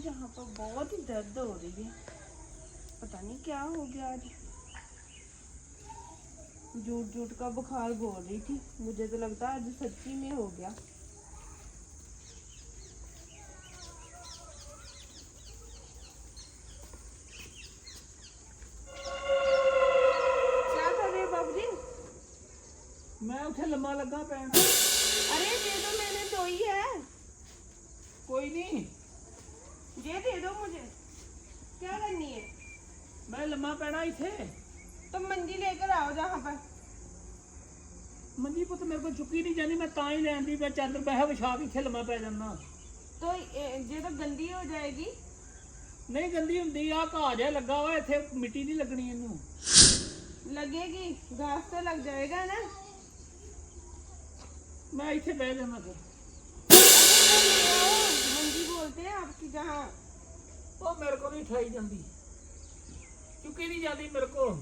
जहाँ पर बहुत ही दर्द हो रही है। पता नहीं क्या हो गया आज। जूट जूट का बुखार बोल रही थी। मुझे तो लगता आज सच्ची में हो गया। क्या कर रहे बाबू जी मैं उठे लम्मा लगा पैण ਮੈਂ ਲੰਮਾ ਪੈਣਾ ਇੱਥੇ तो मंजी लेकर आओ जहाँ पर ਮੰਜੀ ਪੁੱਤ ਮੇਰੇ ਕੋਲ ਚੁੱਕੀ ਨਹੀਂ ਜਾਂਦੀ ਮੈਂ ਤਾਂ ਹੀ ਲੈਣ ਦੀ ਮੈਂ ਚਾਦਰ ਪੈਸਾ ਵਿਛਾ ਕੇ ਇੱਥੇ ਲੰਮਾ ਪੈ ਜਾਂਦਾ तो ये ये तो गंदी हो जाएगी ਨਹੀਂ ਗੰਦੀ ਹੁੰਦੀ ਆ ਘਾਹ ਜਿਹਾ ਲੱਗਾ ਵਾ ਇੱਥੇ ਮਿੱਟੀ ਨਹੀਂ ਲੱਗਣੀ ਇਹਨੂੰ लगेगी घास तो लग जाएगा ना ਮੈਂ ਇੱਥੇ ਬਹਿ ਜਾਣਾ ਫਿਰ अरे तो ले आओ, मंजी बोलते हैं आपकी जहाँ ਉਹ ਮੇਰੇ ਕੋਲ ਨਹੀਂ ਠਾਈ ਜਾਂਦੀ ਚੁੱਕੀ ਨਹੀਂ ਜਾਂਦੀ ਮੇਰੇ ਕੋਲ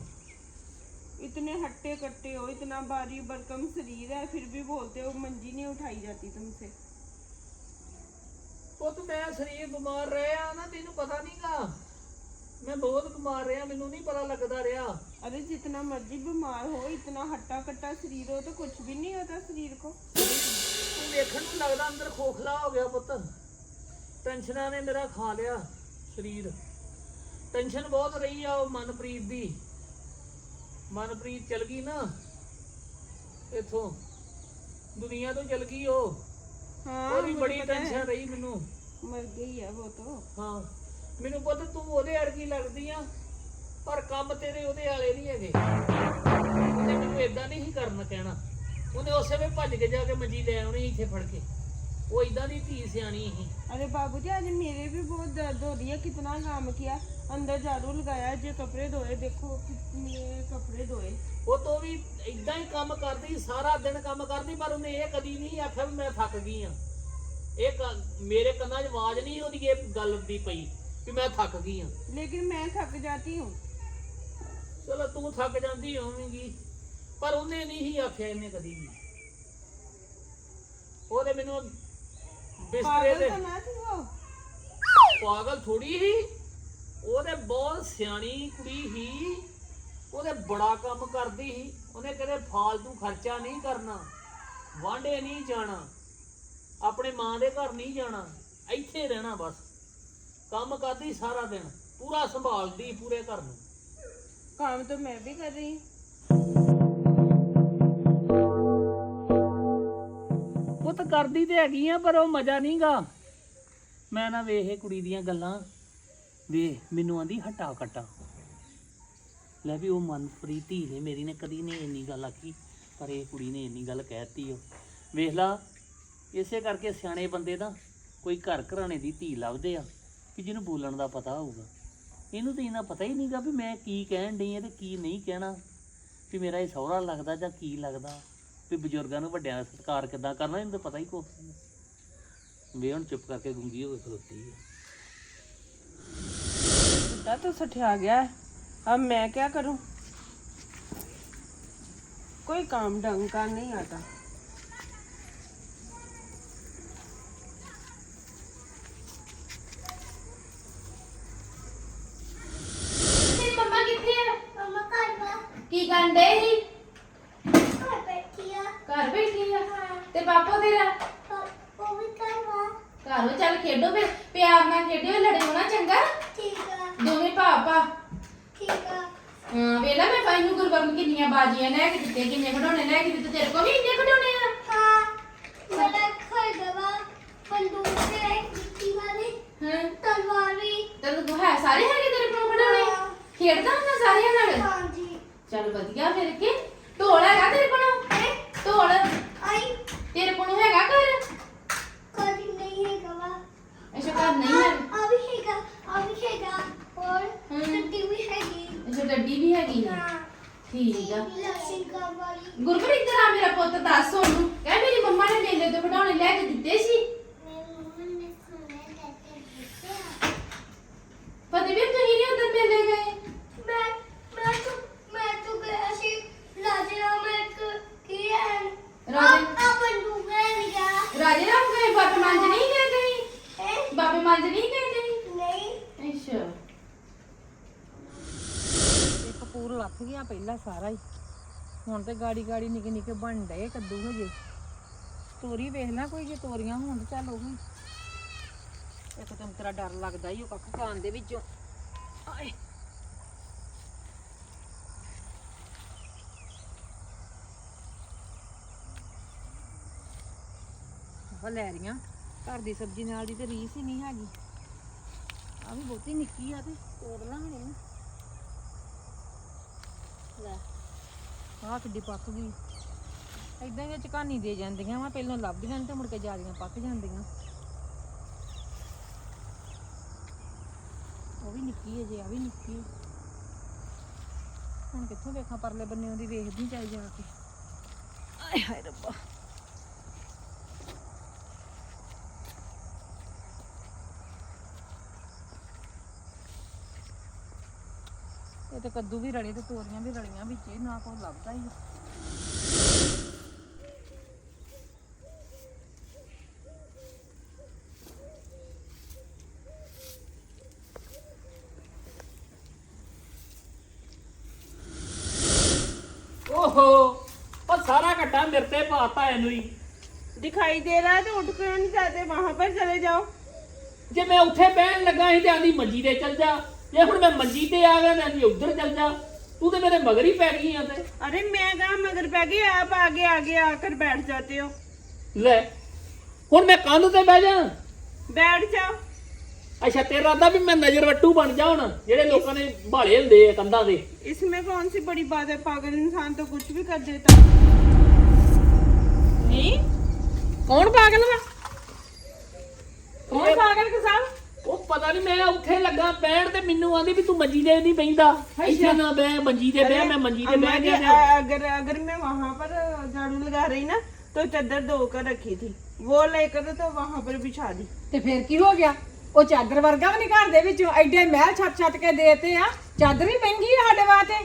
इतने हट्टे कट्टे हो इतना भारी भरकम शरीर है फिर भी बोलते हो मंजी नहीं उठाई जाती तुमसे ਪੁੱਤ ਮੈਂ ਸਰੀਰ ਬਿਮਾਰ ਰਿਹਾ ਨਾ ਤੈਨੂੰ ਪਤਾ ਨਹੀਂਗਾ ਮੈਂ ਬਹੁਤ ਬਿਮਾਰ ਰਿਹਾ ਮੈਨੂੰ ਨਹੀਂ ਪਤਾ ਲੱਗਦਾ ਰਿਹਾ अरे जितना मर्जी बीमार हो इतना हट्टा कट्टा शरीर हो तो कुछ भी नहीं होता शरीर को ਤੂੰ ਵੇਖਣ ਨੂੰ ਲੱਗਦਾ ਅੰਦਰ ਖੋਖਲਾ ਹੋ ਗਿਆ ਪੁੱਤ ਟੈਨਸ਼ਨਾਂ ਨੇ ਮੇਰਾ ਖਾ ਲਿਆ ਸਰੀਰ ਟੈਨਸ਼ਨ ਬਹੁਤ ਰਹੀ ਆ ਮਨਪ੍ਰੀਤ ਦੀ। ਮਨਪ੍ਰੀਤ ਚਲ ਗਈ ਨਾ ਇਥੋਂ। ਦੁਨੀਆ ਤੋਂ ਚਲ ਗਈ ਉਹ। ਹਾਂ ਉਹਦੀ ਮੈਨੂੰ ਬੜੀ ਟੈਨਸ਼ਨ ਰਹੀ ਮੈਨੂੰ। ਮਰ ਗਈ ਹੈ ਉਹ ਤਾਂ। ਹਾਂ ਮੈਨੂੰ ਪੁੱਤ ਤੂੰ ਉਹਦੇ ਵਰਗੀ ਲੱਗਦੀ ਆ ਪਰ ਕੰਮ ਤੇਰੇ ਉਹਦੇ ਵਾਲੇ ਨਹੀਂ ਹੈਗੇ। ਉਹਨੇ ਮੈਨੂੰ ਇਦਾਂ ਨਹੀਂ ਸੀ ਕਰਨ ਕਹਿਣਾ। ਉਹਨੇ ਉਸੇ ਵੇ ਭੱਜ ਕੇ ਜਾ ਕੇ ਮੰਜੀ ਲੈ ਆਉਣੀ ਇੱਥੇ ਫੜ ਕੇ। ਉਹ ਇਦਾਂ ਦੀ ਧੀ ਸਿਆਣੀ ਸੀ अरे बाबूजी आज मेरे भी बहुत दर्द हो रही है कितना काम किया अंदर झाड़ू लगाया जो कपड़े धोए देखो कितने कपड़े धोए ਉਹ ਤੋਂ ਵੀ ਇਦਾਂ ਹੀ ਕੰਮ ਕਰਦੀ ਸਾਰਾ ਦਿਨ ਕੰਮ ਕਰਦੀ ਪਰ ਉਹਨੇ ਇਹ ਕਦੀ ਨਹੀਂ ਆਖਿਆ ਵੀ ਮੈਂ ਥੱਕ ਗਈ ਆ ਇਹ ਕ- ਮੇਰੇ ਕੰਨਾਂ 'ਚ ਆਵਾਜ਼ ਨਹੀਂ ਉਹਦੀ ਇਹ ਗੱਲ ਦੀ ਪਈ ਵੀ ਮੈਂ ਥੱਕ ਗਈ ਆ लेकिन मैं थक जाती हूँ ਚਲੋ ਤੂੰ ਥੱਕ ਜਾਂਦੀ ਹੋਵੇਂਗੀ ਪਰ ਉਹਨੇ ਨਹੀਂ ਹੀ ਆਖਿਆ ਇਹਨੇ ਕਦੀ ਵੀ ਉਹਦੇ ਮੈਨੂੰ ਬਿਸਤਰੇ ਤੇ ਪਾਗਲ ਥੋੜੀ ਹੀ? ਉਹਦੇ ਬਹੁਤ ਸਿਆਣੀ ਕੁੜੀ ਹੀ। ਉਹਦੇ ਬੜਾ ਕੰਮ ਕਰਦੀ ਹੀ। ਉਹਨੇ ਕਦੇ ਫਾਲਤੂ ਖਰਚਾ ਨਹੀਂ ਕਰਨਾ। ਵਾਂਡੇ ਨਹੀਂ ਜਾਣਾ। ਆਪਣੇ ਮਾਂ ਦੇ ਘਰ ਨਹੀਂ ਜਾਣਾ। ਇੱਥੇ ਰਹਿਣਾ ਬਸ। ਕੰਮ ਕਰਦੀ ਸਾਰਾ ਦਿਨ। ਪੂਰਾ ਸੰਭਾਲਦੀ ਪੂਰੇ ਘਰ ਨੂੰ। ਕੰਮ ਤਾਂ ਮੈਂ ਵੀ ਕਰ ਰਹੀ। हूँ ਪੁੱਤ ਕਰਦੀ ਤੇ ਹੈਗੀ ਆ, ਪਰ ਉਹ ਮਜ਼ਾ ਨਹੀਂਗਾ। ਮੈਂ ਨਾ ਵੇਖ ਇਹ ਕੁੜੀ ਦੀਆਂ ਗੱਲਾਂ। ਵੇ ਮੈਨੂੰ ਆਂਦੀ ਹਟਾ ਕਟਾ ਲੈ ਵੀ ਉਹ ਮਨਪ੍ਰੀਤ ਧੀ ਨੇ, ਮੇਰੀ ਨੇ ਕਦੀ ਨਹੀਂ ਇੰਨੀ ਗੱਲ ਆਖੀ, ਪਰ ਇਹ ਕੁੜੀ ਨੇ ਇੰਨੀ ਗੱਲ ਕਹਿਤੀ ਉਹ। ਵੇਖ ਲਾ, ਇਸੇ ਕਰਕੇ ਸਿਆਣੇ ਬੰਦੇ ਦਾ ਕੋਈ ਘਰ ਘਰਾਣੇ ਦੀ ਧੀ ਲੱਭਦੇ ਆ ਕਿ ਜਿਹਨੂੰ ਬੋਲਣ ਦਾ ਪਤਾ ਹੋਊਗਾ। ਇਹਨੂੰ ਤਾਂ ਇਹਨਾਂ ਪਤਾ ਹੀ ਨਹੀਂਗਾ ਵੀ ਮੈਂ ਕੀ ਕਹਿਣ ਡਈ ਆ ਤੇ ਕੀ ਨਹੀਂ ਕਹਿਣਾ, ਵੀ ਮੇਰਾ ਇਹ ਸਹੁਰਾ ਲੱਗਦਾ ਜਾਂ ਕੀ ਲੱਗਦਾ। ਵੀ ਬਜ਼ੁਰਗਾਂ ਨੂੰ ਵੱਡਿਆਂ ਦਾ ਸਤਿਕਾਰ ਕਿੱਦਾਂ ਕਰਨਾ ਇਹਨੂੰ ਤਾਂ ਪਤਾ ਹੀ ਕੁਛ ਨਹੀਂ ਵੇ ਹੁਣ ਚੁੱਪ ਕਰਕੇ ਗੁੰਗੀ ਹੋ ਕੇ ਖਲੋਤੀ ਹੈ बेटा तो सठिया गया है अब मैं क्या करूं कोई काम ढंग का नहीं आता ਤੇਰੀ ਮੰਮਾ ਕਿੱਥੇ ਆ ਮਮਾ ਘਰ ਵਾ ਕੀ ਕਰਨ ਡੇ ਸੀ ਪਾਪਾ ਤੇਰਾ? ਉਹ ਵੀ ਘਰ ਵਾ। ਘਰ ਚੱਲ ਖੇਡੋ ਫਿਰ। ਪਿਆਰ ਨਾਲ ਖੇਡਿਓ ਲੜਿਓ ਨਾ ਚੰਗਾ। ਠੀਕ ਆ। ਦੋਵੇਂ ਪਾਪਾ ਠੀਕ ਆ। ਹਾਂ ਵੇਲਾ ਮੈਂ ਪਾਈ ਨੂੰ ਗੁਰਬਰਨ ਕਿੰਨੀਆਂ ਬਾਜੀਆਂ ਲੈ ਕੇ ਦਿੱਤੇ ਕਿੰਨੇ ਖਿਡੌਣੇ ਲੈ ਕੇ ਦਿੱਤੇ। ਤੇਰੇ ਕੋਲ ਵੀ ਇੰਨੇ ਖਿਡੌਣੇ ਆ ਹਾਂ ਮੇਰਾ ਘਰ ਦਵਾ ਬੰਦੂਕ ਤੇ ਮਿੱਟੀ ਵਾਲੀ ਹਾਂ ਤਲਵਾਰ ਵੀ ਤੈਨੂੰ ਤੂੰ ਹੈ ਸਾਰੇ ਹੈਗੇ ਤੇਰੇ ਕੋਲ ਖਿਡੌਣੇ ਹਾਂ। ਖੇਡਦਾ ਹੁੰਦਾ ਸਾਰਿਆਂ ਨਾਲ ਹਾਂਜੀ ਚੱਲ ਵਧੀਆ ਫਿਰ ਕੇ ਢੋਲ ਹੈਗਾ ਤੇਰੇ ਕੋਲ ਢੋਲ ਆਈ ਤੇਰੇ ਕੋਲ ਹੈਗਾ ਘਰ ਕਦੀ ਨਹੀਂ ਹੈਗਾ ਵਾ ਅੱਛਾ ਘਰ ਨਹੀਂ ਹੈ ਆ ਵੀ ਹੈਗਾ ਆ ਵੀ ਹੈਗਾ ਔਰ ਹਮ। ਟੱਟੀ ਵੀ ਹੈਗੀ ਅੱਛਾ ਗੱਡੀ ਵੀ ਹੈਗੀ ਆ ਹਾਂ ਠੀਕ ਆ ਲਸਣ ਕਾ ਵਾਲੀ ਗੁਰਪ੍ਰੀਤ ਇੱਧਰ ਆ ਮੇਰਾ ਪੁੱਤ ਦੱਸ ਉਹਨੂੰ ਕਹਿ ਮੇਰੀ ਮੰਮਾ ਨੇ ਮੇਲੇ ਤੋਂ ਖਿਡੌਣੇ ਲੈ ਕੇ ਦਿੱਤੇ ਸੀ ਮੇਰੇ ਮੰਮਾ ਨੇ ਖਾਣੇ ਲੈ ਕੇ ਦਿੱਤੇ ਆ ਫਤਿਹਵੀਰ ਤੁਸੀਂ ਨਹੀਂ ਉਧਰ ਮੇਲੇ ਗਏ ਮੈਂ ਮੈਂ ਤਾਂ ਮੈਂ ਤਾਂ ਗਿਆ ਸੀ ਲਾਜਰਾ ਮੈਂ ਇੱਕ ਕੀ ਹੈ ਰਾਜੇ- ਆ ਬੰਦੂਕ ਹੈ ਲਿਆ ਰਾਜੇ ਰਾਮ ਗਏ ਬਾਬੇ ਮੰਜ ਨਹੀਂ ਗਏ ਤੁਸੀਂ ਹੈ ਬਾਬੇ ਮੰਜ ਨਹੀਂ ਗਏ ਤੁਸੀਂ ਲੱਥ ਪਹਿਲਾਂ ਸਾਰਾ ਹੀ। ਹੁਣ ਤੇ ਗਾੜੀ ਗਾੜੀ ਨਿੱਕੇ ਨਿੱਕੇ ਬਣ ਡਏ ਕੱਦੂ ਹਜੇ। ਤੋਰੀ ਵੇਖ ਲੈ ਕੋਈ ਜੇ ਤੋਰੀਆਂ ਹੋਣ ਤੇ ਚੱਲ ਉਹ ਇੱਕ ਤਾਂ ਤੇਰਾ ਡਰ ਲੱਗਦਾ ਹੀ ਉਹ ਕੱਖ ਖਾਣ ਦੇ ਵਿੱਚੋਂ। ਆਏ। ਉਹ ਲੈ ਰਹੀਆਂ। ਘਰ ਦੀ ਸਬਜ਼ੀ ਨਾਲ ਦੀ ਤੇ ਰੀਸ ਹੀ ਨਹੀਂ ਹੈਗੀ। ਆ ਵੀ ਬਹੁਤੀ ਨਿੱਕੀ ਆ ਤੇ ਤੋੜ ਲਾਂਗੇ ਹੁਣ ਆਹ ਕਿੱਡੀ ਪੱਕ ਗਈ। ਇਦਾਂ ਹੀ ਵਿੱਚ ਕਹਾਣੀ ਦੇ ਜਾਂਦੀਆਂ ਵਾ ਪਹਿਲਾਂ ਲੱਭਦੀਆਂ ਨੀ ਤੇ ਮੁੜ ਕੇ ਜਿਆਦੀਆਂ ਪੱਕ ਜਾਂਦੀਆਂ। ਉਹ ਵੀ ਨਿੱਕੀ ਹੈ ਜੇ ਆ ਵੀ ਨਿੱਕੀ। ਹੁਣ ਕਿੱਥੋਂ ਵੇਖਾਂ ਪਰਲੇ ਬੰਨੇ ਉਹਦੀ ਵੇਖਦੀ ਚੱਲ ਜਾ ਕੇ। ਆਏ ਹਾਏ ਰੱਬਾ। ਇਹ ਤੇ ਕੱਦੂ ਵੀ ਰਲੇ ਤੇ ਤੋਰੀਆਂ ਵੀ ਰਲੀਆਂ ਵਿੱਚ ਇਹ ਨਾ ਕੋਈ ਲੱਭਦਾ ਹੀ ਨਹੀਂ। ਓਹੋ ਉਹ ਸਾਰਾ ਘੱਟਾ ਮੇਰੇ ਤੇ ਪਾਤਾ ਇਹਨੂੰ ਹੀ दिखाई दे रहा है तो उठ क्यों नहीं जाते वहां पर चले जाओ ਜੇ ਮੈਂ ਉੱਥੇ ਬਹਿਣ ਲੱਗਾ ਸੀ ਤੇ ਆਂਦੀ ਮੰਜੀ ਤੇ ਚੱਲ ਜਾ ਜੇ ਹੁਣ ਮੈਂ ਮੰਜੀ ਤੇ ਆ ਗਿਆ ਤੇ ਆਂਦੀ ਉੱਧਰ ਚੱਲ ਜਾ ਤੂੰ ਤੇ ਮੇਰੇ ਮਗਰ ਹੀ ਪੈ ਗਈ ਆ ਤੇ अरे मैं कहा मगर पै गई आप आगे आगे आकर बैठ जाते हो ਲੈ ਹੁਣ ਮੈਂ ਕੰਧ ਤੇ ਬਹਿ ਜਾ बैठ जाओ ਅੱਛਾ ਤੇਰਾ ਦਾ ਵੀ ਮੈਂ ਨਜ਼ਰ ਵੱਟੂ ਬਣ ਜਾ ਹੁਣ ਜਿਹੜੇ ਲੋਕਾਂ ਨੇ ਭਾਲੇ ਹੁੰਦੇ ਆ ਕੰਧਾਂ ਦੇ इसमें कौन सी बड़ी बात है पागल इंसान तो कुछ भी कर देता ਨਹੀਂ ਕੌਣ ਪਾਗਲ ਵਾ ਕੌਣ ਪਾਗਲ ਕਿਸਾਨ ਉਹ ਪਤਾ ਨਹੀਂ ਮੈਂ ਉੱਥੇ ਲੱਗਾ ਬਹਿਣ ਤੇ ਮੈਨੂੰ ਆਂਦੀ ਵੀ ਤੂੰ ਮੰਜੀ ਤੇ ਨਹੀਂ ਬੈਂਦਾ ਇੱਥੇ ਨਾ ਬਹਿ ਮੰਜੀ ਤੇ ਬਹਿ मैं मंजी ਤੇ अम्मा ਬਹਿ जी, ਗਿਆ अ- अगर अगर मैं वहां पर झाड़ू लगा रही ना तो चादर धोकर रखी थी वो लेकर तो वहां पर बिछा दी ਤੇ ਫੇਰ ਕੀ ਹੋ ਗਿਆ ਉਹ ਚਾਦਰ ਵਰਗਾ ਵੀ ਨਹੀਂ ਘਰ ਦੇ ਵਿੱਚੋਂ ਐਡੇ ਮਹਿਲ ਛੱਤ ਛੱਤ ਕੇ ਦੇਤੇ ਆ ਚਾਦਰ ਵੀ ਮਹਿੰਗੀ ਆ ਸਾਡੇ ਵਾਸਤੇ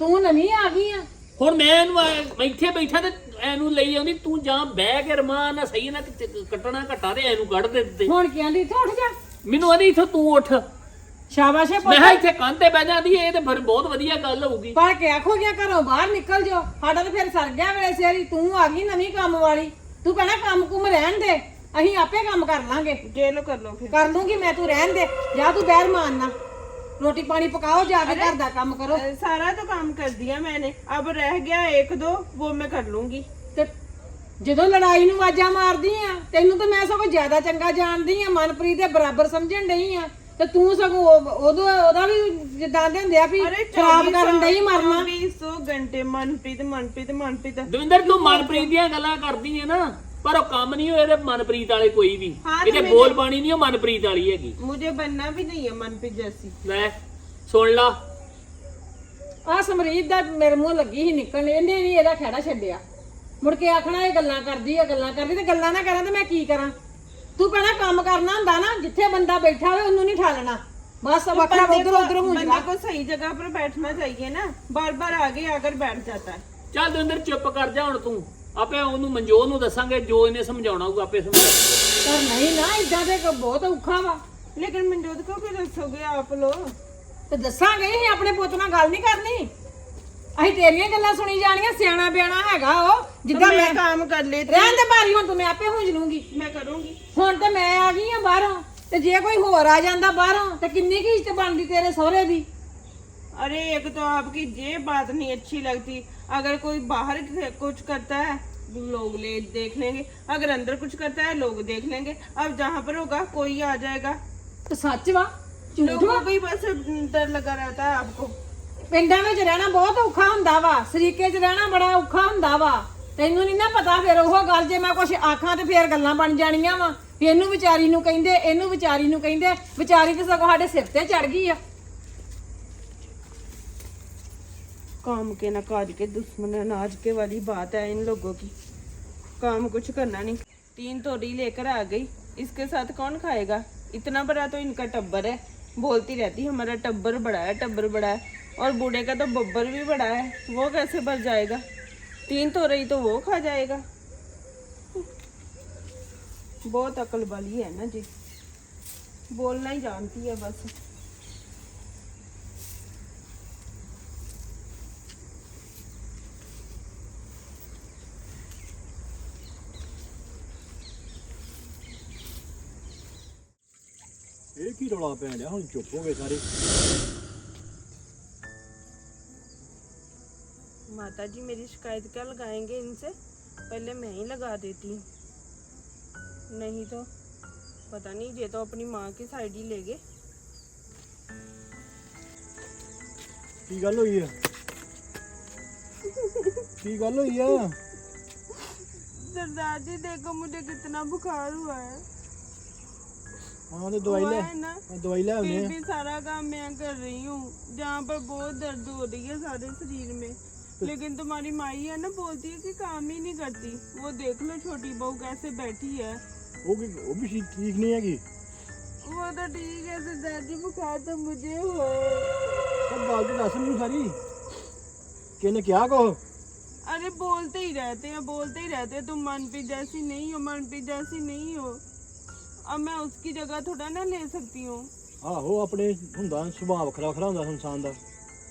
ਤੂੰ ਨਵੀਂ ਆ ਗਈ ਆ ਹੁਣ ਮੈਂ ਇਹਨੂੰ ਐ- ਇੱਥੇ ਬੈਠਾ ਤੇ ਇਹਨੂੰ ਲਈ ਆਉਂਦੀ ਤੂੰ ਜਾਂ ਬਹਿ ਕੇ ਰਮਾਨ ਨਾਲ ਸਹੀ ਨਾ ਕਿਤੇ ਕੱਟਣਾ ਘਟਾ ਤੇ ਇਹਨੂੰ ਕੱਢ ਦੇ ਦਿੱਤੇ ਹੁਣ ਕੀ ਆਂਦੀ ਇੱਥੇ ਉੱਠ ਜਾ ਮੈਨੂੰ ਆਂਦੀ ਇੱਥੋਂ ਤੂੰ ਉੱਠ ਸ਼ਾਬਾਸ਼ ਏ ਮੈਂ ਪੁੱਤ ਕਿਹਾ ਇੱਥੇ ਕੰਧ ਤੇ ਬਹਿ ਜਾਂਦੀ ਇਹ ਤੇ ਫਿਰ ਬਹੁਤ ਵਧੀਆ ਗੱਲ ਹੋਊਗੀ ਪਰ ਕੇ ਆਖੋ ਗਿਆ ਘਰੋਂ ਬਾਹਰ ਨਿਕਲ ਜਾਓ ਸਾਡਾ ਤਾਂ ਫਿਰ ਸਰ ਗਿਆ ਵੇਲੇ ਸੇਰੀ ਤੂੰ ਆ ਗਈ ਨਵੀਂ ਕੰਮ ਵਾਲੀ ਤੂੰ ਕਹਿਣਾ ਕੰਮ ਕੁਮ ਰਹਿਣ ਦੇ ਅਸੀਂ ਆਪੇ ਕੰਮ ਕਰ ਲਾਂਗੇ जे लो कर लो फिर ਕਰ ਲੂੰਗੀ ਮੈਂ ਤੂੰ ਰਹਿਣ ਦੇ ਜਾ ਤੂੰ ਬਹਿਰ ਮਾਰਨਾ ਰੋਟੀ ਪਾਣੀ ਪਕਾਓ ਜਾ ਕੇ ਘਰ ਦਾ ਕੰਮ ਕਰੋ अ, सारा तो काम कर दिया मैंने अब रह गया एक दो वो मैं कर लूंगी ਤੇ ਜਦੋਂ ਲੜਾਈ ਨੂੰ ਆਜ਼ਾ ਮਾਰਦੀ ਆ ਤੈਨੂੰ ਤਾਂ ਮੈਂ ਸਗੋਂ ਜ਼ਿਆਦਾ ਚੰਗਾ ਜਾਣਦੀ ਆ ਮਨਪ੍ਰੀਤ ਦੇ ਬਰਾਬਰ ਸਮਝਣ ਡਈ ਆ ਤੇ ਤੂੰ ਸਗੋਂ ਉਹਦਾ ਉਹਦਾ ਵੀ ਜਿੱਦਾਂ ਦੇ ਹੁੰਦੇ ਆ ਵੀ ਖਰਾਬ ਕਰਨ ਡਈ ਮਰਨਾ। ਦਵਿੰਦਰ ਤੂੰ ਮਨਪ੍ਰੀਤ ਦੀਆਂ ਗੱਲਾਂ ਕਰਦੀ ਆ ਨਾ ਪਰ ਉਹ ਕੰਮ ਨਹੀਂ ਹੋਏ ਤੇ ਮਨਪ੍ਰੀਤ ਵਾਲੇ ਕੋਈ ਵੀ। ਇਹਦੇ ਬੋਲ ਬਾਣੀ ਨਹੀਂ ਉਹ ਮਨਪ੍ਰੀਤ ਵਾਲੀ ਹੈਗੀ। ਮੁਝੇ ਬੰਨਾ ਵੀ ਨਹੀਂ ਹੈ ਮਨਪ੍ਰੀਤ ਜੈਸੀ। ਲੈ ਸੁਣ ਲਾ। ਆ ਸਮਰੀਤ ਦਾ ਮੇਰੇ ਮੂੰਹ ਲੱਗੀ ਹੀ ਨਿਕਲਣ ਇਹਨੇ ਵੀ ਇਹਦਾ ਖੜਾ ਛੱਡਿਆ। ਮੁੜ ਕੇ ਆਖਣਾ ਇਹ ਗੱਲਾਂ ਕਰਦੀ ਆ ਗੱਲਾਂ ਕਰਦੀ ਤੇ ਗੱਲਾਂ ਨਾ ਕਰਾਂ ਤੇ ਮੈਂ ਕੀ ਕਰਾਂ ਤੂੰ ਪਹਿਲਾਂ ਕੰਮ ਕਰਨਾ ਹੁੰਦਾ ਨਾ ਜਿੱਥੇ ਬੰਦਾ ਬੈਠਾ ਹੋਵੇ ਉਹਨੂੰ ਨਹੀਂ ਠਾਲਣਾ ਬਸ ਵੱਖਰਾ बंदे ਉਧਰ को- ਉਧਰ ਹੁੰਜਣਾ बंदे को सही जगह पर बैठना चाहिए ना बार बार आगे आकर बैठ जाता है ਚੱਲ ਦਵਿੰਦਰ ਚੁੱਪ ਕਰ ਜਾ ਹੁਣ ਤੂੰ ਆਪੇ ਉਹਨੂੰ ਮਨਜੋਤ ਨੂੰ ਦੱਸਾਂਗੇ ਜੋ ਇਹਨੇ ਸਮਝਾਉਣਾ ਹੋਊਗਾ ਆਪੇ ਸਮਝਾਊਗਾ ਪਰ ਨਹੀਂ ਨਾ ਇਦਾਂ ਦੇ ਬਹੁਤ ਔਖਾ ਵਾ लेकिन मनजोत को भी दसोगे आप लोग ਤੇ ਦੱਸਾਂਗੇ ਅਸੀਂ ਆਪਣੇ ਪੁੱਤ ਨਾਲ ਗੱਲ ਨਹੀਂ ਕਰਨੀ ਅਸੀਂ ਤੇਰੀਆਂ ਗੱਲਾਂ ਸੁਣੀ ਜਾਣੀਆਂ ਸਿਆਣਾ ਬਿਆਣਾ ਹੈਗਾ ਉਹ तो ਜਿੱਦਾਂ मैं ਮੈਂ काम कर लेती ਰਹਿਣ ਦੇ ਭਾਰੀ ਹੁਣ ਤੂੰ ਮੈਂ ਆਪੇ ਹੁੰਜ ਲੂੰਗੀ मैं करूंगी ਹੁਣ ਤੇ ਮੈਂ ਆ ਗਈ ਆ ਬਾਹਰੋਂ ਤੇ ਜੇ ਕੋਈ ਹੋਰ ਆ ਜਾਂਦਾ ਬਾਹਰੋਂ ਤੇ ਕਿੰਨੀ ਕੀ ਇੱਜ਼ਤ ਬਣਦੀ ਤੇਰੇ ਸਹੁਰੇ ਦੀ अरे एक तो आपकी ये बात नहीं अच्छी लगती अगर कोई बाहर कुछ करता है लोग ले देख लेंगे अगर अंदर कुछ करता है लोग देख लेंगे अब जहाँ पर होगा कोई आ जाएगा ਤੇ ਸੱਚ ਵਾ ਝੂਠ लोगों ਵਾ को ही बस डर लगा रहता है आपको ਪਿੰਡਾਂ ਵਿੱਚ ਰਹਿਣਾ ਬਹੁਤ ਔਖਾ ਹੁੰਦਾ ਵਾ ਸਰੀਕੇ 'ਚ ਰਹਿਣਾ ਬੜਾ ਔਖਾ ਹੁੰਦਾ ਵਾ ਤੈਨੂੰ ਨਹੀਂ ਨਾ ਪਤਾ ਫਿਰ ਉਹ ਗੱਲ ਜੇ ਮੈਂ ਕੁਝ ਆਖਾਂ ਤੇ ਫੇਰ ਗੱਲਾਂ ਬਣ ਜਾਣੀਆਂ ਵਾ ਵੀ ਇਹਨੂੰ ਵਿਚਾਰੀ ਨੂੰ ਕਹਿੰਦੇ ਇਹਨੂੰ ਵਿਚਾਰੀ ਨੂੰ ਕਹਿੰਦੇ ਵਿਚਾਰੀ ਤੇ ਸਗੋਂ ਸਾਡੇ ਸਿਰ ਤੇ ਚੜ ਗਈ ਆ काम के ना काज के दुश्मन अनाज के वाली बात है इन लोगों की काम कुछ करना नहीं तीन तोड़ी लेकर आ गई इसके साथ कौन खाएगा इतना बड़ा तो इनका टब्बर है बोलती रहती हमारा टब्बर बड़ा है टब्बर बड़ा है और बूढ़े का तो बब्बर भी बड़ा है, वो कैसे भर जाएगा? तीन तो रही तो वो खा जाएगा। बहुत अकल वाली है ना जी। बोलना ही जानती है बस। एक ही ਰੌਲਾ ਪੈਣ है, हम चुप हो गए सारे। माता जी मेरी शिकायत क्या लगाएंगे इनसे पहले मैं ही लगा देती हूँ नहीं तो पता नहीं ये तो अपनी माँ की साइड ही लेंगे ਕੀ ਗੱਲ ਹੋਈ ਆ ਕੀ ਗੱਲ ਹੋਈ ਆ सरदार जी देखो मुझे कितना बुखार हुआ है ਹਾਂ ਤੇ ਦਵਾਈ हुआ ਲੈ है ना ਆ ਦਵਾਈ ਲੈ ਆਉਨੇ फिर ਆ भी सारा काम मैं कर रही हूँ जहाँ पर बहुत दर्द हो रही है सारे शरीर में लेकिन तुम्हारी माई है ना बोलती है कि काम ही नहीं करती वो देख लो छोटी बहू कैसे बैठी है ਉਹ ਕੀ ਉਹ ਵੀ ਠੀਕ ਠੀਕ ਨਹੀਂ ਹੈਗੀ वो तो ठीक है सरदार जी बुखार तो मुझे हुआ है ਸਭ ਗੱਲ ਤੇ ਦੱਸ ਮੈਨੂੰ ਸਾਰੀ ਕਿਹਨੇ ਕਿਹਾ ਕੋ अरे बोलते ही रहते हैं बोलते ही रहते हैं तुम मनप्रीत जैसी नहीं हो मनप्रीत जैसी नहीं हो अब मैं उसकी जगह थोड़ा ना ले सकती हूँ ਆਹੋ ਆਪਣੇ ਹੁੰਦਾ ਸੁਭਾਅ ਵੱਖਰਾ ਵੱਖਰਾ ਹੁੰਦਾ ਇਨਸਾਨ ਦਾ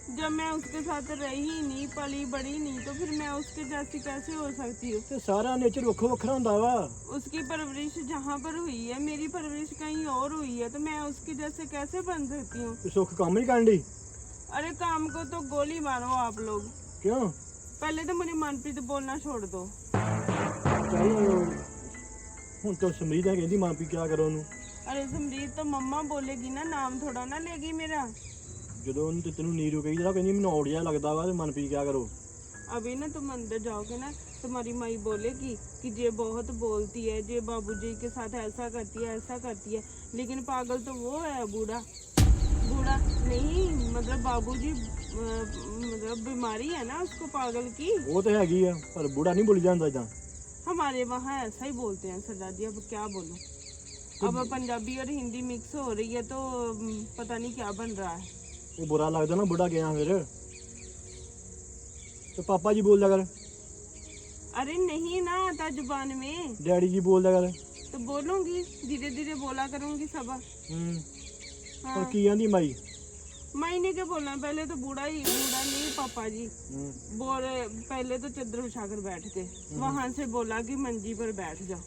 जब मैं उसके साथ रही नहीं पली बड़ी नहीं तो फिर मैं उसके जैसी कैसे हो सकती हूँ ਤੇ ਸਾਰਾ ਨੇਚਰ ਵੱਖੋ ਵੱਖਰਾ ਹੁੰਦਾ ਵਾ उसकी परवरिश जहाँ पर हुई है मेरी परवरिश कहीं और हुई है तो मैं उसकी जैसे कैसे बन सकती हूँ ਤੇ ਸੁੱਖ ਕੰਮ ਨਹੀਂ ਕਰਨ ਦੀ अरे काम को तो गोली मारो आप लोग ਕਿਉਂ पहले तो मुझे मनप्रीत बोलना छोड़ दो ਚੱਲ ਹੁਣ ਤਾਂ ਸਮਰੀਤ ਹੈ ਕਹਿੰਦੀ ਮਾਂ ਪੀ ਕਿਆ ਕਰੋ ਉਹਨੂੰ अरे समरीत तो मम्मा बोलेगी ना नाम थोड़ा ना लेगी मेरा ਜਦੋਂ ਉਹਨੂੰ ਤੇ ਤੈਨੂੰ ਨੀਰੂ ਕਹੀ ਜਰਾ ਕਹਿੰਦੀ ਮੈਨੂੰ ਔੜ ਜਿਹਾ ਲੱਗਦਾ ਵਾ ਤੇ ਮਨ ਪੀ ਕਿਆ ਕਰੋ अभी ना तुम अंदर जाओगे ना तुम्हारी माई बोलेगी कि ये बहुत बोलती है ये बाबूजी के साथ ऐसा करती है ऐसा करती है लेकिन पागल तो वो है बूढ़ा बूढ़ा नहीं मतलब बाबूजी अ, मतलब बीमारी है ना उसको पागल की ਉਹ ਤੇ ਹੈਗੀ ਆ ਪਰ ਬੁੜਾ ਨਹੀਂ ਬੋਲੀ ਜਾਂਦਾ ਇਦਾਂ हमारे वहाँ ऐसा ही बोलते हैं सरदार जी अब क्या बोलूं अब पंजाबी और हिंदी मिक्स हो रही है तो अम, पता नहीं क्या बन रहा है ਉਹ ਬੁਰਾ ਲੱਗਦਾ ਨਾ ਬੁੜਾ ਗਿਆ ਫਿਰ ਤੇ ਪਾਪਾ ਜੀ ਬੋਲਦਾ ਕਰ अरे नहीं ना आता जुबान में ਡੈਡੀ ਜੀ ਬੋਲਦਾ ਕਰ तो बोलूंगी धीरे धीरे बोला करूंगी सब ਹੂੰ हाँ ਪਰ ਕੀ ਆਂਦੀ ਮਾਈ मैंने क्या बोलना पहले तो बूढ़ा ही बूढ़ा नहीं पापा जी ਹੂੰ बोल पहले तो चादर बिछा कर बैठ के वहां से बोला कि मंजी पर बैठ जाओ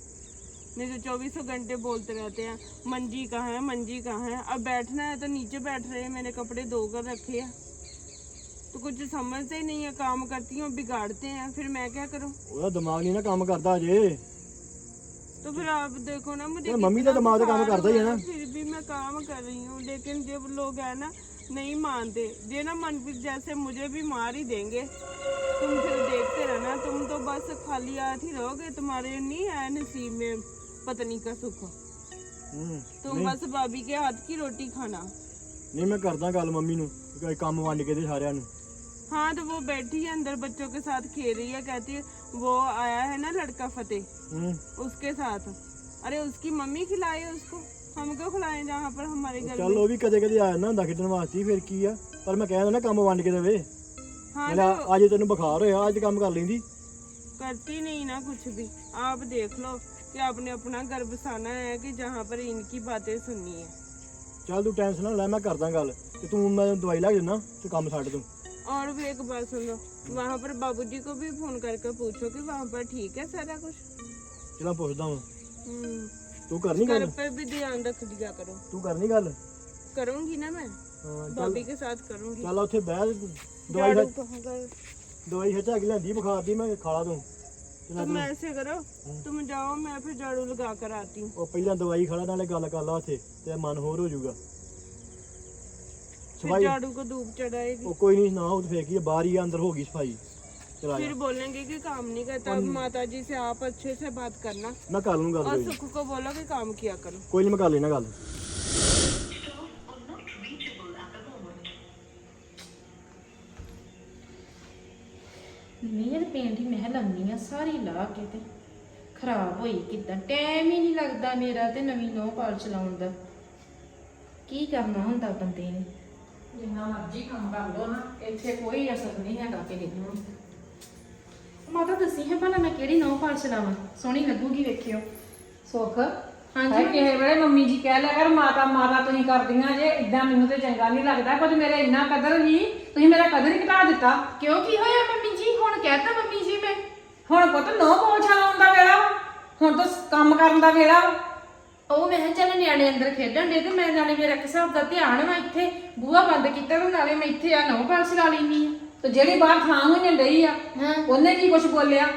नहीं तो चौबीसों घंटे बोलते रहते हैं मंजी कहाँ है मंजी कहाँ है अब बैठना है तो नीचे बैठ रहे हैं मैंने कपड़े धो कर रखे हैं तो कुछ समझते ही नहीं है काम करती हूँ बिगाड़ते हैं फिर मैं क्या करूँ ਉਹਦਾ ਦਿਮਾਗ ਨਹੀਂ ਨਾ ਕੰਮ करदा ਅਜੇ तो फिर आप देखो ना मुझे यार, मम्मी कितना तो दिमाग तो काम बुखार करता ही है हुआ ना। फिर भी मैं काम कर रही हूँ लेकिन जब लोग है ना नहीं मानते ये ना मनप्रीत जैसे मुझे भी मार ही देंगे तुम फिर देखते रहना तुम तो बस खाली हाथ ही रहोगे तुम्हारे नहीं है नसीब में पत्नी का सुख ਹੂੰ तुम बस भाभी के हाथ की रोटी खाना ਨਹੀਂ ਮੈਂ ਕਰਦਾ ਗੱਲ ਮੰਮੀ ਨੂੰ ਕਿ ਕੰਮ ਵੰਡ ਕੇ ਦੇ ਸਾਰਿਆਂ ਨੂੰ हाँ तो वो बैठी है अंदर बच्चों के साथ खेल रही है कहती है वो आया है ना लड़का फतेह ਹੂੰ उसके साथ अरे उसकी मम्मी खिलाए उसको हम क्यों खिलाएं जहाँ पर हमारे घर ਚੱਲ ਉਹ ਵੀ ਕਦੇ ਕਦੇ ਆ ਜਾਂਦਾ ਹੁੰਦਾ ਖੇਡਣ ਵਾਸਤੇ ਫਿਰ ਕੀ ਆ ਪਰ ਮੈਂ ਕਹਿੰਦਾ ਨਾ ਕੰਮ ਵੰਡ ਕੇ ਦੇਵੇ हाँ ਮੇਰਾ ਅੱਜ ਤੈਨੂੰ ਬੁਖਾਰ ਹੋਇਆ ਅੱਜ ਕੰਮ ਕਰ ਲੈਂਦੀ करती नहीं ना कुछ भी आप देख लो कि आपने अपना घर बसाना है कि जहाँ पर इनकी बातें सुननी है ਚੱਲ ਤੂੰ ਟੈਨਸ਼ਨ ਨਾ ਲੈ ਮੈਂ ਕਰਦਾ ਗੱਲ ਤੇ ਤੂੰ ਮੈਂ ਦਵਾਈ ਲੈ ਜਨਾ ਤੇ ਕੰਮ ਛੱਡ ਤੂੰ और भी एक बात सुनो वहाँ पर बाबूजी को भी फोन करके पूछो कि वहाँ पर ठीक है सारा कुछ ਚਲਾਂ ਪੁੱਛਦਾ ਵਾਂ हम्म, ਤੂੰ ਕਰਨੀ घर ਗੱਲ पे भी ध्यान रख दिया करो ਤੂੰ ਕਰਨੀ ਗੱਲ करूंगी ना मैं ਹਾਂ ਚੱਲ भाभी के साथ करूंगी ਚੱਲ ਉੱਥੇ ਬਹਿ ਦਵਾਈ झाड़ू कहाँ गए ਦਵਾਈ ਹਟਾ ਕੇ ਲੈਂਦੀ ਬੁਖਾਰ ਦੀ ਮੈਂ ਖਾ ਲਾ ਤੂੰ ਤੇ ਨਾਲ तुम ऐसे करो तुम जाओ मैं फिर झाड़ू लगा कर आती हूँ ਉਹ ਪਹਿਲਾਂ ਦਵਾਈ ਖਾ ਲਾ ਨਾਲੇ ਗੱਲ ਕਰ ਲਾ ਉੱਥੇ ਤੇ ਮਨ ਹੋਰ ਹੋ ਜਾਊਗਾ फिर सफाई झाड़ू को धूप चढ़ाएगी ਉਹ ਕੋਈ ਨਹੀਂ ਨਾ ਉਹ ਤੇ ਫੇਰ ਕੀ ਆ, ਬਾਹਰ ਹੀ ਆ, ਅੰਦਰ ਹੋ ਗਈ ਸਫਾਈ ਚਲਾ फिर बोलेंगे कि काम नहीं करता अब माता जी से आप अच्छे से बात करना ਮੈਂ ਕਰ ਲੂੰਗਾ और ਕੋਈ सुख को बोलो कि काम किया करो ਕੋਈ ਨਹੀਂ ਮੈਂ ਕਰ ਲੈਣਾ ਗੱਲ ਮੇਰ ਪੇਂਟ ਹੀ ਮੈਂ ਲੰਮੀ ਆ ਸਾਰੀ ਲਾ ਕੇ ਤੇ ਖਰਾਬ ਹੋਈ ਕਿਦਾਂ? ਟਾਈਮ ਹੀ ਨਹੀਂ ਲੱਗਦਾ ਮੇਰਾ ਤੇ ਨਵੀਂ ਨੋ ਪਾਲ ਚਲਾਉਣ ਦਾ। ਕੀ ਕਰਨਾ ਹੁੰਦਾ ਬੰਦੇ ਨੇ? ਜਿੰਨਾ ਮਰਜ਼ੀ ਕੰਮ ਕਰ ਲੋ ਨਾ ਇੱਥੇ ਕੋਈ ਅਸਰ ਨਹੀਂ ਹੈਗਾ ਕਿਸੇ ਨੂੰ। ਮਾਤਾ ਦੱਸੀ ਹੈ ਭਲਾ ਮੈਂ ਕਿਹੜੀ ਨੋ ਪਾਲ ਚਲਾਵਾਂ? ਸੋਹਣੀ ਲੱਗੂਗੀ ਵੇਖਿਓ। ਸੁੱਖ? ਹਾਂਜੀ ਕਿਸੇ ਵੇਲੇ ਮੰਮੀ ਜੀ ਕਹਿ ਲਿਆ ਕਰ ਮਾਤਾ ਮਾਤਾ ਤੁਸੀਂ ਕਰਦੀਆਂ ਜੇ ਇਦਾਂ ਮੈਨੂੰ ਤੇ ਚੰਗਾ ਨਹੀਂ ਲੱਗਦਾ। ਕੁਝ ਮੇਰੇ ਇੰਨਾ ਕਦਰ ਨਹੀਂ ਤੁਸੀਂ ਮੇਰਾ ਕਦਰ ਹੀ ਘਟਾ ਦਿੱਤਾ। ਕਿਉਂ ਕੀ ਹੋਇਆ ਕਹਿਤਾ ਮੰਮੀ ਜੀ ਮੈਂ। ਹੁਣ ਪੁੱਤ ਨੋ ਪੋਛਾ ਲਾਉਣ ਦਾ ਵੇਲਾ ਵਾ। ਹੁਣ ਤਾਂ ਕੰਮ ਕਰਨ ਦਾ ਵੇਲਾ ਵਾ। ਉਹ ਮੈਂ ਕਿਹਾ ਚੱਲ ਨਿਆਣੇ ਅੰਦਰ ਖੇਡਣ ਦੇ ਤੇ ਮੈਂ ਨਾਲੇ ਮੇਰਾ ਇੱਕ ਹਿਸਾਬ ਦਾ ਧਿਆਨ ਵਾ ਇੱਥੇ। ਬੂਹਾ ਬੰਦ ਕੀਤਾ ਤੇ ਨਾਲੇ ਮੈਂ ਇੱਥੇ ਆ ਨੌ ਪਾਲਸ ਲਾ ਲੈਣੀ ਆ। ਤੇ ਜਿਹੜੀ ਬਾਹਰ ਥਾਂ ਹੋਈ ਡਈ ਆ ਹਾਂ। ਉਹਨੇ ਕੀ ਕੁਛ ਬੋਲਿਆ?